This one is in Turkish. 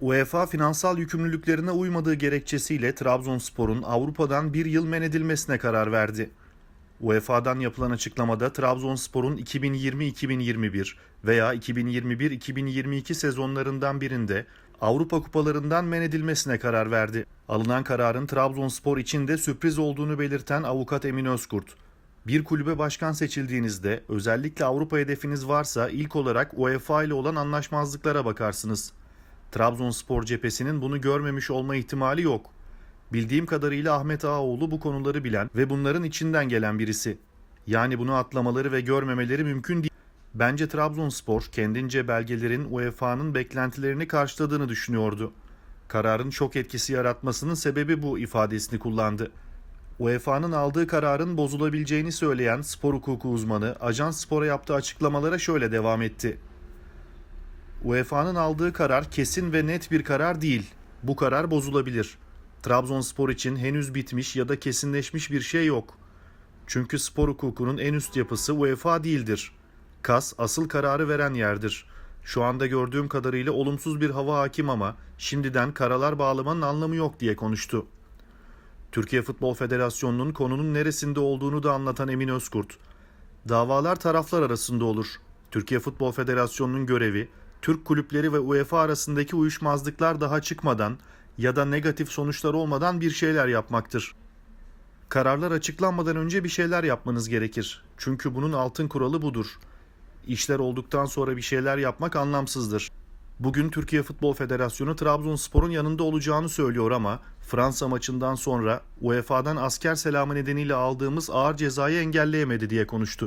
UEFA finansal yükümlülüklerine uymadığı gerekçesiyle Trabzonspor'un Avrupa'dan bir yıl men edilmesine karar verdi. UEFA'dan yapılan açıklamada Trabzonspor'un 2020-2021 veya 2021-2022 sezonlarından birinde Avrupa kupalarından men edilmesine karar verdi. Alınan kararın Trabzonspor için de sürpriz olduğunu belirten avukat Emin Özkurt, bir kulübe başkan seçildiğinizde özellikle Avrupa hedefiniz varsa ilk olarak UEFA ile olan anlaşmazlıklara bakarsınız. Trabzonspor cephesinin bunu görmemiş olma ihtimali yok. Bildiğim kadarıyla Ahmet Ağaoğlu bu konuları bilen ve bunların içinden gelen birisi. Yani bunu atlamaları ve görmemeleri mümkün değil. Bence Trabzonspor kendince belgelerin UEFA'nın beklentilerini karşıladığını düşünüyordu. Kararın çok etkisi yaratmasının sebebi bu ifadesini kullandı. UEFA'nın aldığı kararın bozulabileceğini söyleyen spor hukuku uzmanı Ajans Spor'a yaptığı açıklamalara şöyle devam etti. UEFA'nın aldığı karar kesin ve net bir karar değil. Bu karar bozulabilir. Trabzonspor için henüz bitmiş ya da kesinleşmiş bir şey yok. Çünkü spor hukukunun en üst yapısı UEFA değildir. KAS asıl kararı veren yerdir. Şu anda gördüğüm kadarıyla olumsuz bir hava hakim ama şimdiden karalar bağlamanın anlamı yok diye konuştu. Türkiye Futbol Federasyonu'nun konunun neresinde olduğunu da anlatan Emin Özkurt. Davalar taraflar arasında olur. Türkiye Futbol Federasyonu'nun görevi Türk kulüpleri ve UEFA arasındaki uyuşmazlıklar daha çıkmadan ya da negatif sonuçlar olmadan bir şeyler yapmaktır. Kararlar açıklanmadan önce bir şeyler yapmanız gerekir. Çünkü bunun altın kuralı budur. İşler olduktan sonra bir şeyler yapmak anlamsızdır. Bugün Türkiye Futbol Federasyonu Trabzonspor'un yanında olacağını söylüyor ama Fransa maçından sonra UEFA'dan asker selamı nedeniyle aldığımız ağır cezayı engelleyemedi diye konuştu.